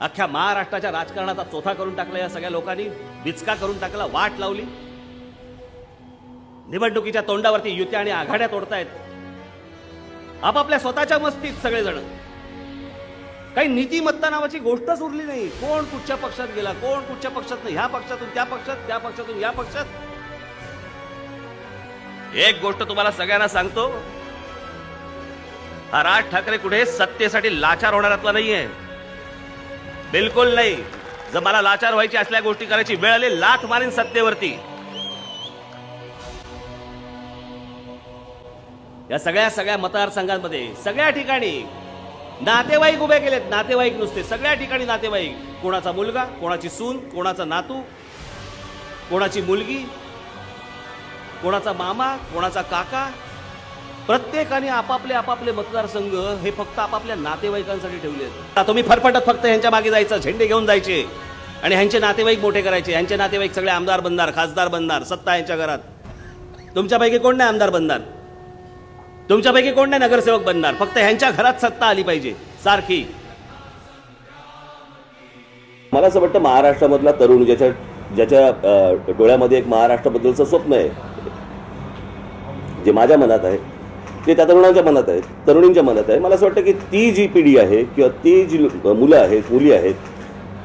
अख्ख्या महाराष्ट्राच्या राजकारणाचा चोथा करून टाकला या सगळ्या लोकांनी विचका करून टाकला वाट लावली. निवडणुकीच्या तोंडावरती युत्या आणि आघाड्या तोडतायत. आपापल्या स्वतःच्या मस्तीत सगळेजण. काही नीतिमत्ता नावाची गोष्टच उरली नाही. कोण कुठच्या पक्षात गेला कोण कुठच्या पक्षात नाही? ह्या पक्षातून त्या पक्षात त्या पक्षातून या पक्षात. एक गोष्ट तुम्हाला सगळ्यांना सांगतो. हा राज ठाकरे कुठे सत्तेसाठी लाचार होणारातला नाहीये. बिलकुल नाही. जर मला लाचार व्हायची असल्या गोष्टी करायची वेळ आली लाथ मारीन सत्तेवरती. या सगळ्या सगळ्या मतदारसंघांमध्ये सगळ्या ठिकाणी नातेवाईक उभे केलेत. नातेवाईक नुसते. सगळ्या ठिकाणी नातेवाईक. कोणाचा मुलगा कोणाची सून कोणाचा नातू कोणाची मुलगी कोणाचा मामा कोणाचा काका प्रत्येकाने आपापले आपापले मतदारसंघ हे फक्त आपापल्या नातेवाईकांसाठी ठेवले आहेत. तुम्ही फरफटत फक्त ह्यांच्या मागे जायचं झेंडे घेऊन जायचे. आणि ह्यांचे नातेवाईक मोठे करायचे. ह्यांचे नातेवाईक सगळे आमदार बनणार खासदार बनणार सत्ता यांच्या घरात. तुमच्यापैकी कोण नाही आमदार बनणार? तुमच्यापैकी कोण नाही नगरसेवक बनणार? फक्त ह्यांच्या घरात सत्ता आली पाहिजे सारखी. मला असं वाटतं महाराष्ट्रामधला तरुण ज्याच्या ज्याच्या डोळ्यामध्ये एक महाराष्ट्राबद्दलचं स्वप्न आहे जे माझ्या मनात आहे ते त्या तरुणांच्या मनात आहेत तरुणींच्या मनात आहे. मला असं वाटतं की ती जी पिढी आहे किंवा ती जी मुलं आहेत मुली आहेत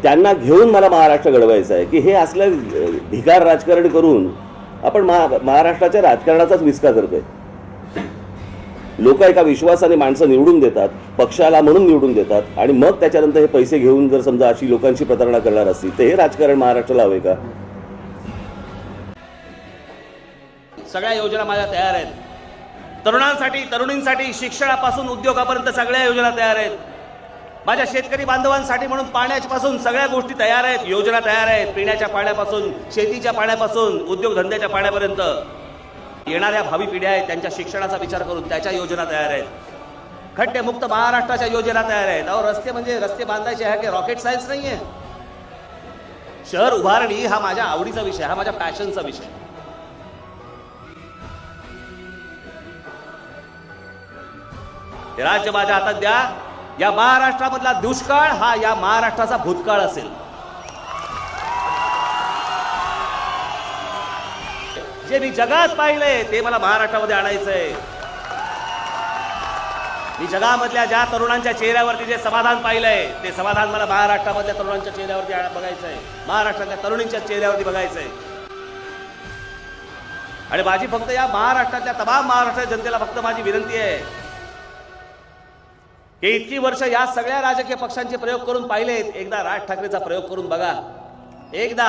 त्यांना घेऊन मला महाराष्ट्र घडवायचं आहे. की हे असलं अ, भिकार राजकारण करून आपण महा महाराष्ट्राच्या राजकारणाचाच विस्का करतोय. लोक एका विश्वासाने माणसं निवडून देतात पक्षाला म्हणून निवडून देतात आणि मग त्याच्यानंतर हे पैसे घेऊन जर समजा अशी लोकांची प्रतारणा करणार असतील तर हे राजकारण महाराष्ट्राला हवे का? सगळ्या योजना माझ्या तयार आहेत. तरुणांसाठी तरुणींसाठी शिक्षणापासून उद्योगापर्यंत सगळ्या योजना तयार आहेत. माझ्या शेतकरी बांधवांसाठी म्हणून पाण्यापासून सगळ्या गोष्टी तयार आहेत. योजना तयार आहेत. पिण्याच्या पाण्यापासून शेतीच्या पाण्यापासून उद्योगधंद्याच्या पाण्यापर्यंत. येणाऱ्या भावी पिढ्या आहेत त्यांच्या शिक्षणाचा विचार करून त्याच्या योजना तयार आहेत. खड्डेमुक्त महाराष्ट्राच्या योजना तयार आहेत. अहो रस्ते म्हणजे रस्ते बांधायचे आहे की रॉकेट सायन्स नाही आहे शहर उभारणी हा माझ्या आवडीचा विषय हा माझ्या पॅशनचा विषय हे राज्य माझ्या हातात द्या. या महाराष्ट्रामधला दुष्काळ हा या महाराष्ट्राचा भूतकाळ असेल. जे मी जगात पाहिलंय ते मला महाराष्ट्रामध्ये आणायचंय. मी जगामधल्या ज्या तरुणांच्या चेहऱ्यावरती जे समाधान पाहिलंय ते समाधान मला महाराष्ट्रामधल्या तरुणांच्या चेहऱ्यावरती बघायचंय. महाराष्ट्रातल्या तरुणींच्या चेहऱ्यावरती बघायचंय. आणि माझी फक्त या महाराष्ट्रातल्या तमाम महाराष्ट्राच्या जनतेला फक्त माझी विनंती आहे हे इतकी वर्ष या सगळ्या राजकीय पक्षांचे प्रयोग करून पाहिलेत एकदा राज ठाकरेचा प्रयोग करून बघा. एकदा